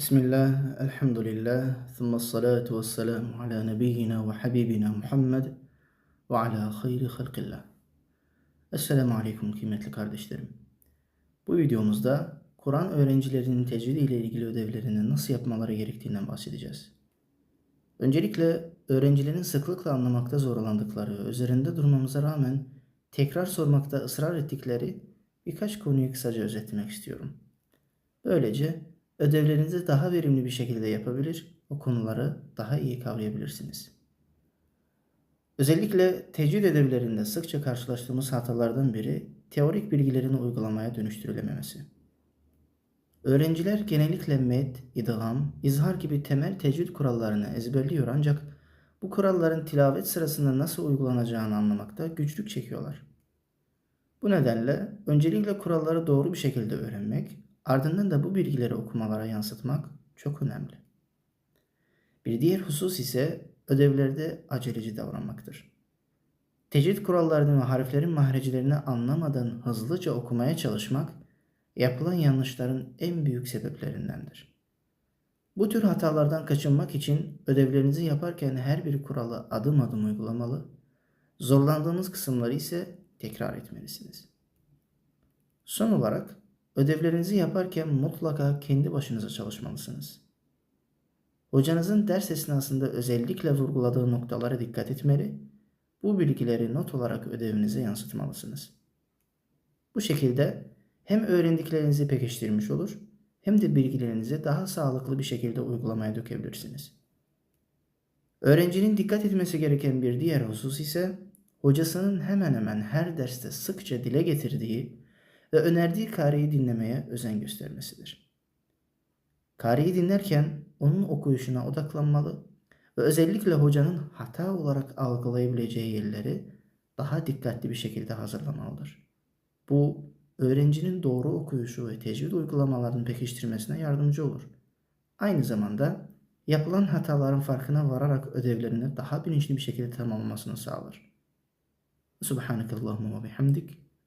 Bismillah, elhamdülillah, thumma salatu ve selamu ala nebiyyina ve habibina Muhammed ve ala hayri halqillah. Esselamu aleyküm kıymetli kardeşlerim. Bu videomuzda Kur'an öğrencilerinin tecvid ile ilgili ödevlerini nasıl yapmaları gerektiğinden bahsedeceğiz. Öncelikle öğrencilerin sıklıkla anlamakta zorlandıkları, üzerinde durmamıza rağmen tekrar sormakta ısrar ettikleri birkaç konuyu kısaca özetlemek istiyorum. Böylece ödevlerinizi daha verimli bir şekilde yapabilir, o konuları daha iyi kavrayabilirsiniz. Özellikle tecvid ödevlerinde sıkça karşılaştığımız hatalardan biri teorik bilgilerin uygulamaya dönüştürülememesi. Öğrenciler genellikle med, idgam, izhar gibi temel tecvid kurallarını ezberliyor ancak bu kuralların tilavet sırasında nasıl uygulanacağını anlamakta güçlük çekiyorlar. Bu nedenle öncelikle kuralları doğru bir şekilde öğrenmek, ardından da bu bilgileri okumalara yansıtmak çok önemli. Bir diğer husus ise ödevlerde aceleci davranmaktır. Tecvid kurallarını ve harflerin mahrecilerini anlamadan hızlıca okumaya çalışmak, yapılan yanlışların en büyük sebeplerindendir. Bu tür hatalardan kaçınmak için ödevlerinizi yaparken her bir kuralı adım adım uygulamalı, zorlandığınız kısımları ise tekrar etmelisiniz. Son olarak ödevlerinizi yaparken mutlaka kendi başınıza çalışmalısınız. Hocanızın ders esnasında özellikle vurguladığı noktalara dikkat etmeli, bu bilgileri not olarak ödevinize yansıtmalısınız. Bu şekilde hem öğrendiklerinizi pekiştirmiş olur hem de bilgilerinizi daha sağlıklı bir şekilde uygulamaya dökebilirsiniz. Öğrencinin dikkat etmesi gereken bir diğer husus ise hocasının hemen hemen her derste sıkça dile getirdiği ve önerdiği kariyi dinlemeye özen göstermesidir. Kariyi dinlerken onun okuyuşuna odaklanmalı ve özellikle hocanın hata olarak algılayabileceği yerleri daha dikkatli bir şekilde hazırlamalıdır. Bu öğrencinin doğru okuyuşu ve tecvid uygulamalarını pekiştirmesine yardımcı olur. Aynı zamanda yapılan hataların farkına vararak ödevlerini daha bilinçli bir şekilde tamamlamasını sağlar. Subhanakallahumma ve bihamdik.